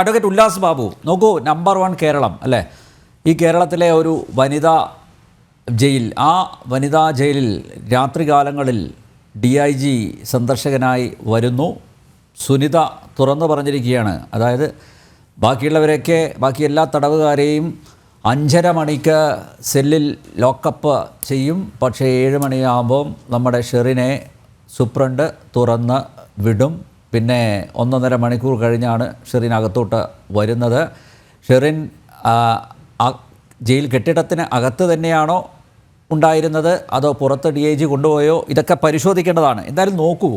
Advocate Ullas Babu നോക്കൂ number one Keralam അല്ലേ? ഈ കേരളത്തിലെ ഒരു വനിതാ ജയിൽ ആ വനിതാ ജയിലിൽ രാത്രികാലങ്ങളിൽ ഡി ഐ ജി സന്ദർശകനായി വരുന്നു. സുനിത തുറന്നു പറഞ്ഞിരിക്കുകയാണ്. അതായത് ബാക്കിയുള്ളവരെയൊക്കെ ബാക്കി എല്ലാ തടവുകാരെയും അഞ്ചര മണിക്ക് സെല്ലിൽ ലോക്കപ്പ് ചെയ്യും. പക്ഷേ ഏഴ് മണിയാകുമ്പം നമ്മുടെ ഷെറിനെ സൂപ്രണ്ട് തുറന്ന് വിടും. പിന്നെ ഒന്നൊന്നര മണിക്കൂർ കഴിഞ്ഞാണ് ഷെറിൻ അകത്തോട്ട് വരുന്നത്. ഷെറിൻ ജയിൽ കെട്ടിടത്തിന് അകത്ത് തന്നെയാണോ ഉണ്ടായിരുന്നത്? അതോ പുറത്ത് ഡി ഐ ജി കൊണ്ടുപോയോ? ഇതൊക്കെ പരിശോധിക്കേണ്ടതാണ്. എന്തായാലും നോക്കൂ.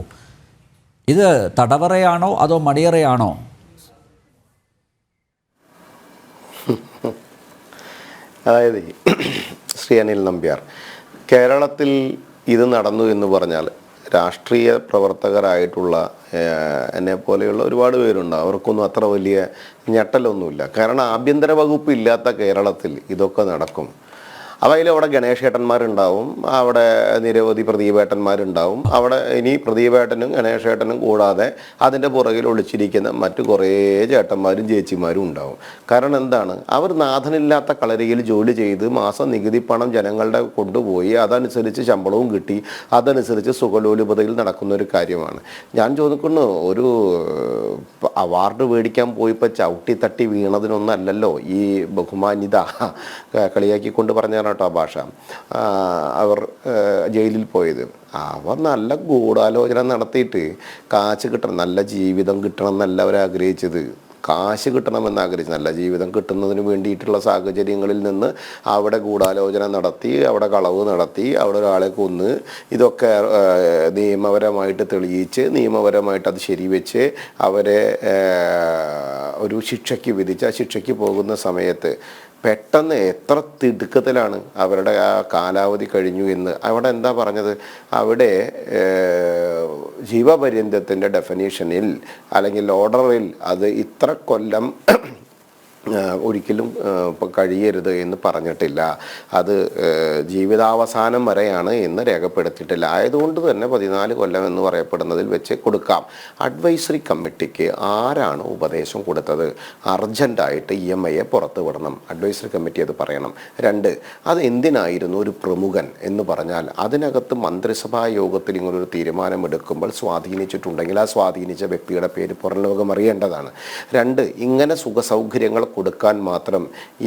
ഇത് തടവറയാണോ അതോ മണിയറയാണോ? അതായത് ശ്രീ അനിൽ നമ്പ്യാർ കേരളത്തിൽ ഇത് നടന്നു എന്ന് പറഞ്ഞാൽ രാഷ്ട്രീയ പ്രവർത്തകരായിട്ടുള്ള എന്നെ പോലെയുള്ള ഒരുപാട് പേരുണ്ട്. അവർക്കൊന്നും അത്ര വലിയ ഞെട്ടലൊന്നുമില്ല. കാരണം ആഭ്യന്തര വകുപ്പ് ഇല്ലാത്ത കേരളത്തിൽ ഇതൊക്കെ നടക്കും. അതിൽ അവിടെ ഗണേശേട്ടന്മാരുണ്ടാവും അവിടെ നിരവധി പ്രദീപേട്ടന്മാരുണ്ടാവും. അവിടെ ഇനി പ്രദീപേട്ടനും ഗണേശേട്ടനും കൂടാതെ അതിന്റെ പുറകിൽ ഒളിച്ചിരിക്കുന്ന മറ്റു കുറേ ചേട്ടന്മാരും ചേച്ചിമാരും ഉണ്ടാവും. കാരണം എന്താണ്? അവർ നാഥനില്ലാത്ത കളരിയിൽ ജോലി ചെയ്ത് മാസം നികുതി പണം ജനങ്ങളുടെ കൊണ്ടുപോയി അതനുസരിച്ച് ശമ്പളവും കിട്ടി അതനുസരിച്ച് സുഖലോലുപതയിൽ നടക്കുന്ന ഒരു കാര്യമാണ്. ഞാൻ ചോദിക്കുന്നു ഒരു അവാർഡ് മേടിക്കാൻ പോയിപ്പോൾ ചവിട്ടി തട്ടി വീണതിനൊന്നല്ലല്ലോ ഈ ബഹുമാന്യത? കളിയാക്കിക്കൊണ്ട് പറഞ്ഞാണ് കേട്ടോ ഭാഷ. അവർ ജയിലിൽ പോയത്. അവർ നല്ല ഗൂഢാലോചന നടത്തിയിട്ട് കാശ് കിട്ടണം നല്ല ജീവിതം കിട്ടണം എന്നല്ല അവർ ആഗ്രഹിച്ചത്. കാശ് കിട്ടണമെന്ന് ആഗ്രഹിച്ചു. നല്ല ജീവിതം കിട്ടുന്നതിന് വേണ്ടിയിട്ടുള്ള സാഹചര്യങ്ങളിൽ നിന്ന് അവിടെ ഗൂഢാലോചന നടത്തി അവിടെ കളവ് നടത്തി അവിടെ ഒരാളെ കൊന്ന് ഇതൊക്കെ നിയമപരമായിട്ട് തെളിയിച്ച് നിയമപരമായിട്ട് അത് ശരിവെച്ച് അവരെ ഒരു ശിക്ഷയ്ക്ക് വിധിച്ച് ആ ശിക്ഷയ്ക്ക് പോകുന്ന സമയത്ത് പെട്ടെന്ന് എത്ര തിടുക്കത്തിലാണ് അവരുടെ ആ കാലാവധി കഴിഞ്ഞു എന്ന്. അവിടെ എന്താ പറഞ്ഞത്? അവിടെ ജീവപര്യന്തത്തിന്റെ ഡെഫിനേഷനിൽ അല്ലെങ്കിൽ ഓർഡറിൽ അത് ഇത്ര കൊല്ലം ഒരിക്കലും കഴിയരുത് എന്ന് പറഞ്ഞിട്ടില്ല. അത് ജീവിതാവസാനം വരെയാണ് എന്ന് രേഖപ്പെടുത്തിയിട്ടില്ല. ആയതുകൊണ്ട് തന്നെ പതിനാല് കൊല്ലം എന്ന് പറയപ്പെടുന്നതിൽ വെച്ച് കൊടുക്കാം. അഡ്വൈസറി കമ്മിറ്റിക്ക് ആരാണ് ഉപദേശം കൊടുത്തത്? അർജന്റായിട്ട് ഇ എം ഐയെ പുറത്തു വിടണം. അഡ്വൈസറി കമ്മിറ്റി അത് പറയണം. രണ്ട് അത് എന്തിനായിരുന്നു ഒരു പ്രമുഖൻ എന്ന് പറഞ്ഞാൽ അതിനകത്ത് മന്ത്രിസഭാ യോഗത്തിൽ ഇങ്ങനൊരു തീരുമാനമെടുക്കുമ്പോൾ സ്വാധീനിച്ചിട്ടുണ്ടെങ്കിൽ ആ സ്വാധീനിച്ച വ്യക്തിയുടെ പേര് പുറം ലോകം അറിയേണ്ടതാണ്. രണ്ട് ഇങ്ങനെ സുഖസൗകര്യങ്ങൾ കൊടുക്കാൻ മാത്രം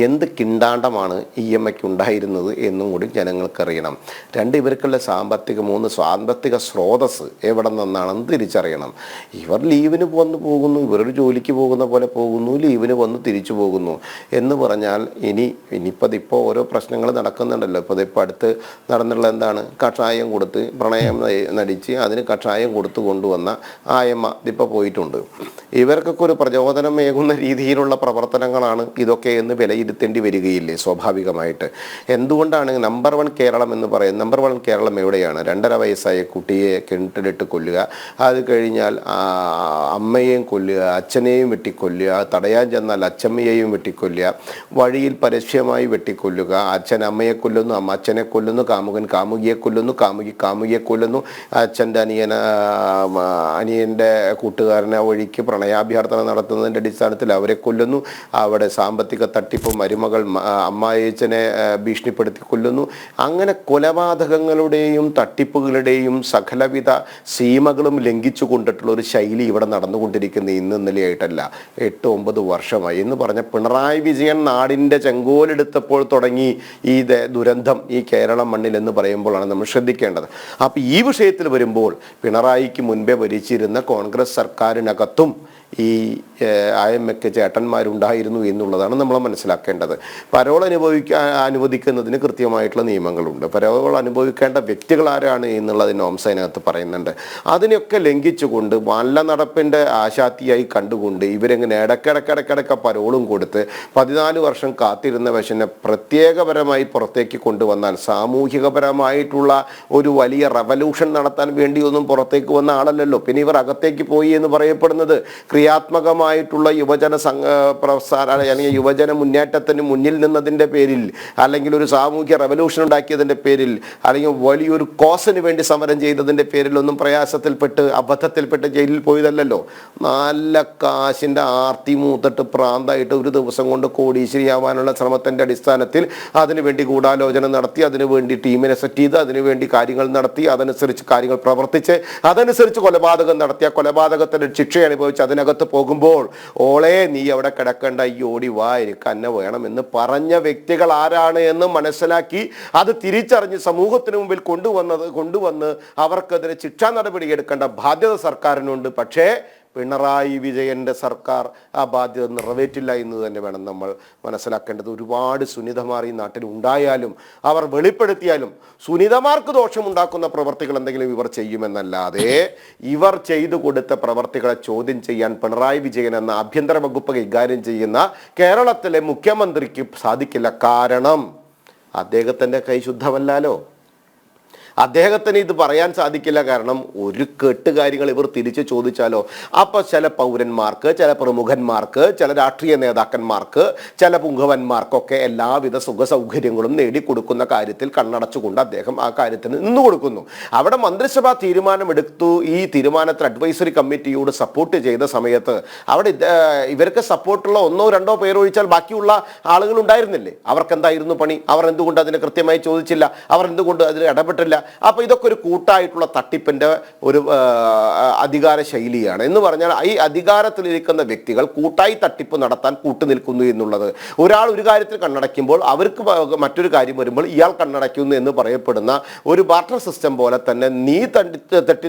എന്ത് കിണ്ടാണ്ടമാണ് ഇ എം ഐക്ക് ഉണ്ടായിരുന്നത് എന്നും കൂടി ജനങ്ങൾക്കറിയണം. രണ്ട് ഇവർക്കുള്ള സാമ്പത്തിക മൂന്ന് സാമ്പത്തിക സ്രോതസ് എവിടെ നിന്നാണെന്ന് തിരിച്ചറിയണം. ഇവർ ലീവിന് വന്ന് പോകുന്നു ഇവരൊരു ജോലിക്ക് പോകുന്ന പോലെ പോകുന്നു ലീവിന് വന്ന് തിരിച്ചു പോകുന്നു എന്ന് പറഞ്ഞാൽ ഇനി ഇനിയിപ്പോൾ അതിപ്പോൾ ഓരോ പ്രശ്നങ്ങൾ നടക്കുന്നുണ്ടല്ലോ. ഇപ്പോൾ ഇപ്പോൾ അടുത്ത് നടന്നുള്ള എന്താണ്? കഷായം കൊടുത്ത് പ്രണയം നടിച്ച് അതിന് കഷായം കൊടുത്തു കൊണ്ടുവന്ന ആയമ്മ ഇതിപ്പോൾ പോയിട്ടുണ്ട്. ഇവർക്കൊക്കെ ഒരു പ്രചോദനമേകുന്ന രീതിയിലുള്ള പ്രവർത്തനങ്ങളാണ് ഇതൊക്കെ എന്ന് വിലയിരുത്തേണ്ടി വരികയില്ലേ സ്വാഭാവികമായിട്ട്? എന്തുകൊണ്ടാണ് നമ്പർ വൺ കേരളം എന്ന് പറയുന്നത്? നമ്പർ വൺ കേരളം എവിടെയാണ്? രണ്ടര വയസ്സായ കുട്ടിയെ കിണറ്റിലിട്ട് കൊല്ലുക. അത് കഴിഞ്ഞാൽ അമ്മയെയും കൊല്ലുക അച്ഛനെയും വെട്ടിക്കൊല്ലുക തടയാൻ ചെന്നാൽ അച്ഛമ്മയെയും വെട്ടിക്കൊല്ലുക വഴിയിൽ പരസ്യമായി വെട്ടിക്കൊല്ലുക അച്ഛൻ അമ്മയെ കൊല്ലുന്നു അമ്മ അച്ഛനെ കൊല്ലുന്നു കാമുകൻ കാമുകിയെ കൊല്ലുന്നു കാമുകി കാമുകിയെ കൊല്ലുന്നു അച്ഛന്റെ അനിയന അനിയന്റെ കൂട്ടുകാരനെ വഴിക്ക് പ്രണയാഭ്യർത്ഥന നടത്തുന്നതിന്റെ അടിസ്ഥാനത്തിൽ അവരെ കൊല്ലുന്നു അവിടെ സാമ്പത്തിക തട്ടിപ്പും മരുമകൾ അമ്മായിച്ചനെ ഭീഷണിപ്പെടുത്തി കൊല്ലുന്നു. അങ്ങനെ കൊലപാതകങ്ങളുടെയും തട്ടിപ്പുകളുടെയും സകലവിധ സീമകളും ലംഘിച്ചു കൊണ്ടിട്ടുള്ള ഒരു ശൈലി ഇവിടെ നടന്നുകൊണ്ടിരിക്കുന്ന ഇന്ന് ഇന്നലെയായിട്ടല്ല എട്ട് ഒമ്പത് വർഷമായി. എന്ന് പറഞ്ഞ പിണറായി വിജയൻ നാടിന്റെ ചെങ്കോലെടുത്തപ്പോൾ തുടങ്ങി ഈ ദുരന്തം ഈ കേരളം മണ്ണിൽ എന്ന് പറയുമ്പോഴാണ് നമ്മൾ ശ്രദ്ധിക്കേണ്ടത്. അപ്പോൾ ഈ വിഷയത്തിൽ വരുമ്പോൾ പിണറായിക്ക് മുൻപേ ഭരിച്ചിരുന്ന കോൺഗ്രസ് സർക്കാരിനകത്തും ഈ ആയമ്മയ്ക്ക് ചേട്ടന്മാരുണ്ടായിരുന്നു എന്നുള്ളതാണ് നമ്മൾ മനസ്സിലാക്കേണ്ടത്. പരോൾ അനുഭവിക്കാൻ അനുവദിക്കുന്നതിന് കൃത്യമായിട്ടുള്ള നിയമങ്ങളുണ്ട്. പരോൾ അനുഭവിക്കേണ്ട വ്യക്തികൾ ആരാണ് എന്നുള്ളതിന് ഓംസ അതിനകത്ത് പറയുന്നുണ്ട്. അതിനെയൊക്കെ ലംഘിച്ചുകൊണ്ട് നല്ല നടപ്പിന്റെ ആശാത്തിയായി കണ്ടുകൊണ്ട് ഇവരെങ്ങനെ ഇടയ്ക്കിടയ്ക്കിടയ്ക്കിടയ്ക്ക് പരോളും കൊടുത്ത് പതിനാല് വർഷം കാത്തിരുന്ന വശനെ പ്രത്യേകപരമായി പുറത്തേക്ക് കൊണ്ടുവന്നാൽ സാമൂഹികപരമായിട്ടുള്ള ഒരു വലിയ റവല്യൂഷൻ നടത്താൻ വേണ്ടിയൊന്നും പുറത്തേക്ക് വന്ന ആളല്ലല്ലോ. പിന്നെ ഇവർ അകത്തേക്ക് പോയി എന്ന് പറയപ്പെടുന്നത്. ക്രിയ ക്രിയാത്മകമായിട്ടുള്ള യുവജന സംഘ പ്രസ്ഥാന അല്ലെങ്കിൽ യുവജന മുന്നേറ്റത്തിന് മുന്നിൽ നിന്നതിന്റെ പേരിൽ അല്ലെങ്കിൽ ഒരു സാമൂഹ്യ റവല്യൂഷൻ ഉണ്ടാക്കിയതിന്റെ പേരിൽ അല്ലെങ്കിൽ വലിയൊരു കോസിന് വേണ്ടി സമരം ചെയ്തതിന്റെ പേരിലൊന്നും പ്രയാസത്തിൽപ്പെട്ട് അബദ്ധത്തിൽപ്പെട്ട് ജയിലിൽ പോയതല്ലല്ലോ. നല്ല കാശിന്റെ ആർത്തി മൂത്തിട്ട് പ്രാന്തായിട്ട് ഒരു ദിവസം കൊണ്ട് കോടീശ്വരിയാവാനുള്ള ശ്രമത്തിന്റെ അടിസ്ഥാനത്തിൽ അതിനുവേണ്ടി ഗൂഢാലോചന നടത്തി അതിനുവേണ്ടി ടീമിനെ സെറ്റ് ചെയ്ത് അതിനുവേണ്ടി കാര്യങ്ങൾ നടത്തി അതനുസരിച്ച് കാര്യങ്ങൾ പ്രവർത്തിച്ച് അതനുസരിച്ച് കൊലപാതകം നടത്തിയ കൊലപാതകത്തിന്റെ ശിക്ഷ അനുഭവിച്ച് അതിനകത്ത് പോകുമ്പോൾ ഓളെ നീ അവിടെ കിടക്കേണ്ട ഈ ഓടി വാ എനിക്ക് അന്നെ വേണമെന്ന് പറഞ്ഞ വ്യക്തികൾ ആരാണ് എന്ന് മനസ്സിലാക്കി അത് തിരിച്ചറിഞ്ഞ് സമൂഹത്തിന് മുമ്പിൽ കൊണ്ടുവന്നത് കൊണ്ടുവന്ന് അവർക്കെതിരെ ശിക്ഷാ നടപടി എടുക്കേണ്ട ബാധ്യത സർക്കാരിനുണ്ട്. പക്ഷേ പിണറായി വിജയന്റെ സർക്കാർ ആ ബാധ്യത നിറവേറ്റില്ല എന്ന് തന്നെ വേണം നമ്മൾ മനസ്സിലാക്കേണ്ടത്. ഒരുപാട് സുനിതമാർ ഈ നാട്ടിൽ ഉണ്ടായാലും അവർ വെളിപ്പെടുത്തിയാലും സുനിതമാർക്ക് ദോഷമുണ്ടാക്കുന്ന പ്രവർത്തികൾ എന്തെങ്കിലും ഇവർ ചെയ്യുമെന്നല്ലാതെ ഇവർ ചെയ്തു കൊടുത്ത പ്രവർത്തികളെ ചോദ്യം ചെയ്യാൻ പിണറായി വിജയൻ എന്ന ആഭ്യന്തര വകുപ്പ് കൈകാര്യം ചെയ്യുന്ന കേരളത്തിലെ മുഖ്യമന്ത്രിക്ക് സാധിക്കില്ല. കാരണം അദ്ദേഹത്തിന്റെ കൈ ശുദ്ധമല്ലാലോ? അദ്ദേഹത്തിന് ഇത് പറയാൻ സാധിക്കില്ല. കാരണം ഒരു കെട്ട് കാര്യങ്ങൾ ഇവർ തിരിച്ച് ചോദിച്ചാലോ? അപ്പോൾ ചില പൗരന്മാർക്ക് ചില പ്രമുഖന്മാർക്ക് ചില രാഷ്ട്രീയ നേതാക്കന്മാർക്ക് ചില പുങ്കവന്മാർക്കൊക്കെ എല്ലാവിധ സുഖ സൗകര്യങ്ങളും നേടിക്കൊടുക്കുന്ന കാര്യത്തിൽ കണ്ണടച്ചുകൊണ്ട് അദ്ദേഹം ആ കാര്യത്തിന് നിന്നു കൊടുക്കുന്നു അവിടെ മന്ത്രിസഭ തീരുമാനമെടുത്തു. ഈ തീരുമാനത്തിൽ അഡ്വൈസറി കമ്മിറ്റിയോട് സപ്പോർട്ട് ചെയ്ത സമയത്ത് അവിടെ ഇവർക്ക് സപ്പോർട്ടുള്ള ഒന്നോ രണ്ടോ പേരൊഴിച്ചാൽ ബാക്കിയുള്ള ആളുകൾ ഉണ്ടായിരുന്നില്ലേ? അവർക്ക് എന്തായിരുന്നു പണി? അവർ എന്തുകൊണ്ട് അതിനെ കൃത്യമായി ചോദിച്ചില്ല? അവർ എന്തുകൊണ്ട് അതിൽ ഇടപെട്ടില്ല? അപ്പോൾ ഇതൊക്കെ ഒരു കൂട്ടായിട്ടുള്ള തട്ടിപ്പിന്റെ ഒരു അധികാര ശൈലിയാണ്. എന്ന് പറഞ്ഞാൽ ഈ അധികാരത്തിലിരിക്കുന്ന വ്യക്തികൾ കൂട്ടായി തട്ടിപ്പ് നടത്താൻ കൂട്ടുനിൽക്കുന്നു എന്നുള്ളത്. ഒരാൾ ഒരു കാര്യത്തിൽ കണ്ണടയ്ക്കുമ്പോൾ അവർക്ക് മറ്റൊരു കാര്യം വരുമ്പോൾ ഇയാൾ കണ്ണടയ്ക്കുന്നു എന്ന് പറയപ്പെടുന്ന ഒരു ബാർട്ടർ സിസ്റ്റം പോലെ തന്നെ നീ തട്ടി തട്ടി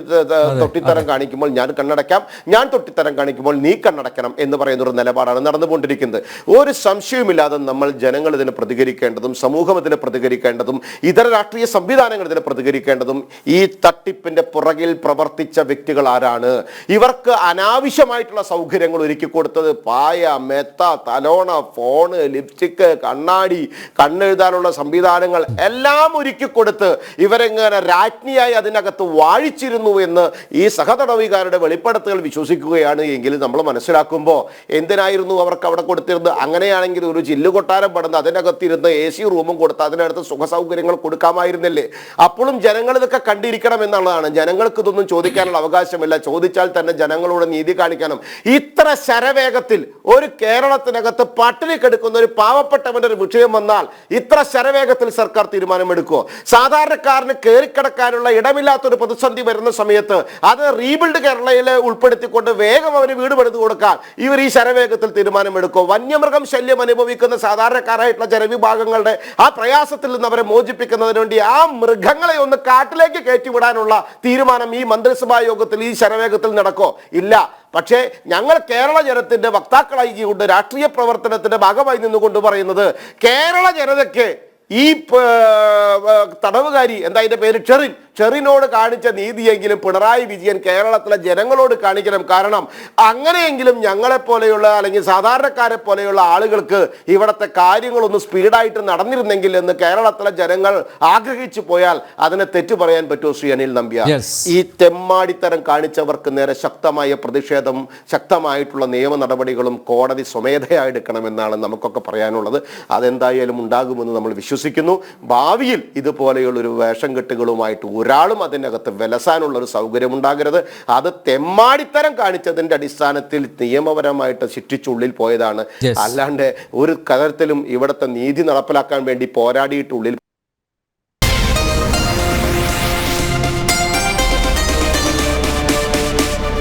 തൊട്ടിത്തരം കാണിക്കുമ്പോൾ ഞാൻ കണ്ണടയ്ക്കാം ഞാൻ തൊട്ടിത്തരം കാണിക്കുമ്പോൾ നീ കണ്ണടയ്ക്കണം എന്ന് പറയുന്ന ഒരു നിലപാടാണ് നടന്നുകൊണ്ടിരിക്കുന്നത്. ഒരു സംശയവുമില്ലാതെ നമ്മൾ ജനങ്ങൾ ഇതിന് പ്രതികരിക്കേണ്ടതും സമൂഹം ഇതിന് പ്രതികരിക്കേണ്ടതും ഇതര രാഷ്ട്രീയ സംവിധാനങ്ങൾ ഇതിന് പ്രതികരിക്കേണ്ടതും ഈ തട്ടിപ്പിന്റെ പുറകിൽ പ്രവർത്തിച്ച വ്യക്തികൾ ആരാണ്? ഇവർക്ക് അനാവശ്യമായിട്ടുള്ള സൗകര്യങ്ങൾ ഒരുക്കി കൊടുത്തത് പായ മെത്ത തലോണ ഫോണ് ലിപ്സ്റ്റിക്ക് കണ്ണാടി കണ്ണെഴുതാനുള്ള സംവിധാനങ്ങൾ എല്ലാം ഒരുക്കി കൊടുത്ത് ഇവരെങ്ങനെ രാജ്ഞിയായി അതിനകത്ത് വാഴിച്ചിരുന്നു എന്ന് ഈ സഹതടവുകാരുടെ വെളിപ്പെടുത്തൽ വിശ്വസിക്കുകയാണ് എങ്കിൽ നമ്മൾ മനസ്സിലാക്കുമ്പോൾ എന്തിനായിരുന്നു അവർക്ക് അവിടെ കൊടുത്തിരുന്നത്? അങ്ങനെയാണെങ്കിൽ ഒരു ചില്ലുകൊട്ടാരം പടന്ന് അതിനകത്തിരുന്ന് എ സി റൂമും കൊടുത്ത് അതിനടുത്ത് സുഖസൗകര്യങ്ങൾ കൊടുക്കാമായിരുന്നില്ലേ? അപ്പോഴും ജനങ്ങൾ ഇതൊക്കെ കണ്ടിരിക്കണം എന്നുള്ളതാണ്. ജനങ്ങൾക്ക് ഇതൊന്നും ചോദിക്കാനുള്ള അവകാശമില്ല. ചോദിച്ചാൽ തന്നെ ജനങ്ങളോട് നീതി കാണിക്കണം. ഇത്ര ശരവേഗത്തിൽ ഒരു കേരളത്തിനകത്ത് പട്ടിണി കെടുക്കുന്ന ഒരു പാവപ്പെട്ടവന്റെ ഒരു വിഷയം വന്നാൽ ഇത്ര ശരവേഗത്തിൽ സർക്കാർ തീരുമാനമെടുക്കുമോ സാധാരണക്കാരന് കയറിക്കിടക്കാനുള്ള ഇടമില്ലാത്തൊരു പ്രതിസന്ധി വരുന്ന സമയത്ത് അത് റീബിൽഡ് കേരളയിൽ ഉൾപ്പെടുത്തിക്കൊണ്ട് വേഗം അവന് വീട് പണിത് കൊടുക്കാൻ ഇവർ ഈ ശരവേഗത്തിൽ തീരുമാനമെടുക്കുമോ വന്യമൃഗം ശല്യം അനുഭവിക്കുന്ന സാധാരണക്കാരായിട്ടുള്ള ജനവിഭാഗങ്ങളുടെ ആ പ്രയാസത്തിൽ നിന്ന് അവരെ മോചിപ്പിക്കുന്നതിന് വേണ്ടി ആ മൃഗങ്ങളെ ഒന്ന് കാട്ടിലേക്ക് കയറ്റിവിടാനുള്ള തീരുമാനം ഈ മന്ത്രിസഭാ യോഗത്തിൽ ഈ ശരവേഗത്തിൽ നടക്കോ? ഇല്ല. പക്ഷേ ഞങ്ങൾ കേരള ജനത്തിന്റെ വക്താക്കളായിക്കൊണ്ട് രാഷ്ട്രീയ പ്രവർത്തനത്തിന്റെ ഭാഗമായി നിന്നുകൊണ്ട് പറയുന്നത് കേരള ജനതയ്ക്ക് ഈ തടവുകാരി എന്താ അതിന്റെ പേര്? ഷെറിൻ. ഷെറിനോട് കാണിച്ച നീതിയെങ്കിലും പിണറായി വിജയൻ കേരളത്തിലെ ജനങ്ങളോട് കാണിക്കണം. കാരണം അങ്ങനെയെങ്കിലും ഞങ്ങളെ പോലെയുള്ള അല്ലെങ്കിൽ സാധാരണക്കാരെ പോലെയുള്ള ആളുകൾക്ക് ഇവിടുത്തെ കാര്യങ്ങളൊന്ന് സ്പീഡായിട്ട് നടന്നിരുന്നെങ്കിൽ എന്ന് കേരളത്തിലെ ജനങ്ങൾ ആഗ്രഹിച്ചു പോയാൽ അതിനെ തെറ്റു പറയാൻ പറ്റുമോ ശ്രീ അനിൽ നമ്പ്യാർ. Yes. ഈ തെമ്മാടിത്തരം കാണിച്ചവർക്ക് നേരെ ശക്തമായ പ്രതിഷേധം ശക്തമായിട്ടുള്ള നിയമ നടപടികളും കോടതി സ്വമേധയാ എടുക്കണമെന്നാണ് നമുക്കൊക്കെ പറയാനുള്ളത്. അതെന്തായാലും ഉണ്ടാകുമെന്ന് നമ്മൾ വിശ്വസിക്കുന്നു. ഭാവിയിൽ ഇതുപോലെയുള്ളൊരു വേഷം കെട്ടുകളുമായിട്ട് ഒരാളും അതിനകത്ത് വിലസാനുള്ള ഒരു സൗകര്യം ഉണ്ടാകരുത് അത് തെമ്മാടിത്തരം കാണിച്ചതിന്റെ അടിസ്ഥാനത്തിൽ നിയമപരമായിട്ട് ശിക്ഷിച്ചുള്ളിൽ പോയതാണ്. അല്ലാണ്ട് ഒരു തരത്തിലും ഇവിടുത്തെ നീതി നടപ്പിലാക്കാൻ വേണ്ടി പോരാടിയിട്ട് ഉള്ളിൽ